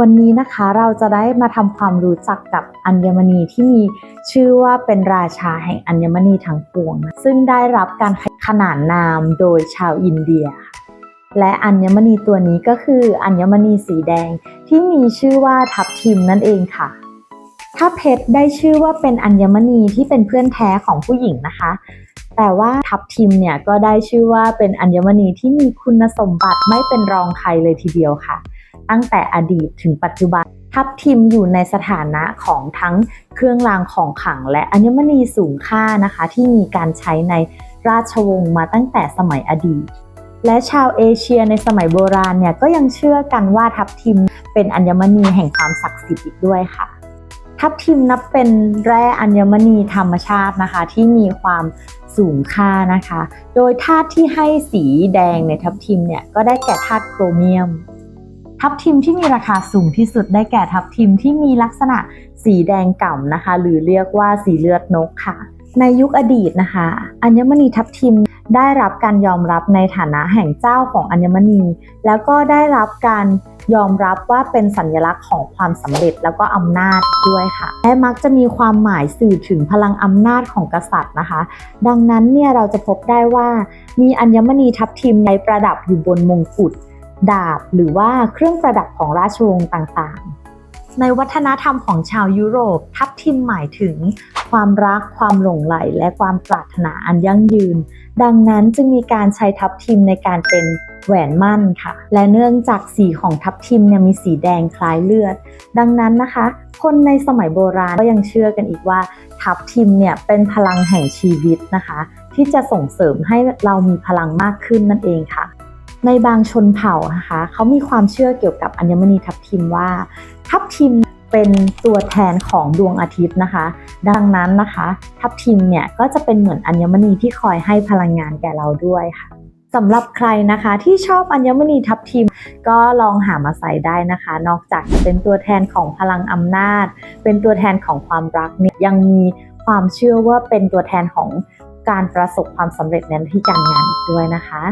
วันนี้นะคะเราจะได้มาทำความรู้จักกับอัญมณีที่มีชื่อว่าเป็นราชาแห่งอัญมณีทั้งปวง ซึ่งได้รับการขนานนามโดยชาวอินเดีย และอัญมณีตัวนี้ก็คืออัญมณีสีแดงที่มีชื่อว่าทับทิมนั่นเองค่ะ ถ้าเพชรได้ชื่อว่าเป็นอัญมณีที่เป็นเพื่อนแท้ของผู้หญิงนะคะ แต่ว่าทับทิมเนี่ยก็ได้ชื่อว่าเป็นอัญมณีที่มีคุณสมบัติไม่เป็นรองใครเลยทีเดียวค่ะ ตั้งแต่อดีตถึงปัจจุบัน ทับทิมอยู่ในสถานะของทั้งเครื่องรางของขลังและอัญมณีสูงค่านะคะ ที่มีการใช้ในราชวงศ์มาตั้งแต่สมัยอดีต และชาวเอเชียในสมัยโบราณเนี่ยก็ยังเชื่อกันว่าทับทิมเป็นอัญมณีแห่งความศักดิ์สิทธิ์อีกด้วยค่ะทับทิมนับเป็นแร่อัญมณีธรรมชาตินะคะ ที่มีความสูงค่านะคะ โดยธาตุที่ให้สีแดงในทับทิมเนี่ยก็ได้แก่ธาตุโครเมียม ทับทิมที่มีราคาสูงที่สุดได้แก่ทับทิมที่มีลักษณะสีแดงก่ำนะคะ หรือเรียกว่าสีเลือดนกค่ะ ในยุคอดีตนะคะ อัญมณีทับทิมได้รับการยอมรับในฐานะแห่งเจ้าของอัญมณี แล้วก็ได้รับการยอมรับว่าเป็นสัญลักษณ์ของความสำเร็จแล้วก็อำนาจด้วยค่ะ และมักจะมีความหมายสื่อถึงพลังอำนาจของกษัตริย์นะคะ ดังนั้นเนี่ยเราจะพบได้ว่ามีอัญมณีทับทิมในประดับอยู่บนมงกุฎ ดาบหรือว่าเครื่องประดับของราชวงศ์ต่างๆ ในวัฒนธรรมของชาวยุโรป ทับทิมหมายถึง ความรัก ความหลงใหลและความปรารถนาอันยั่งยืน ดังนั้นจึงมีการใช้ทับทิมในการเป็นแหวนมั่นค่ะ และเนื่องจากสีของทับทิมเนี่ยมีสีแดงคล้ายเลือด ดังนั้นนะคะ คนในสมัยโบราณก็ยังเชื่อกันอีกว่า ทับทิมเนี่ยเป็นพลังแห่งชีวิตนะคะ ที่จะส่งเสริมให้เรามีพลังมากขึ้นนั่นเองค่ะ ในบางชนเผ่านะคะเขามีความเชื่อเกี่ยวกับอัญมณีทับทิมว่า ทับทิมเป็นตัวแทนของดวงอาทิตย์นะคะ ดังนั้นนะคะ ทับทิมเนี่ยก็จะเป็นเหมือนอัญมณีที่คอยให้พลังงานแก่เราด้วยค่ะสำหรับใครนะคะที่ชอบอัญมณีทับทิม ก็ลองหามาใส่ได้นะคะ นอกจากจะเป็นตัวแทนของพลังอำนาจ เป็นตัวแทนของความรักเนี่ยยังมีความเชื่อว่าเป็นตัวแทนของการประสบความสำเร็จในหน้าที่การงานด้วยนะคะ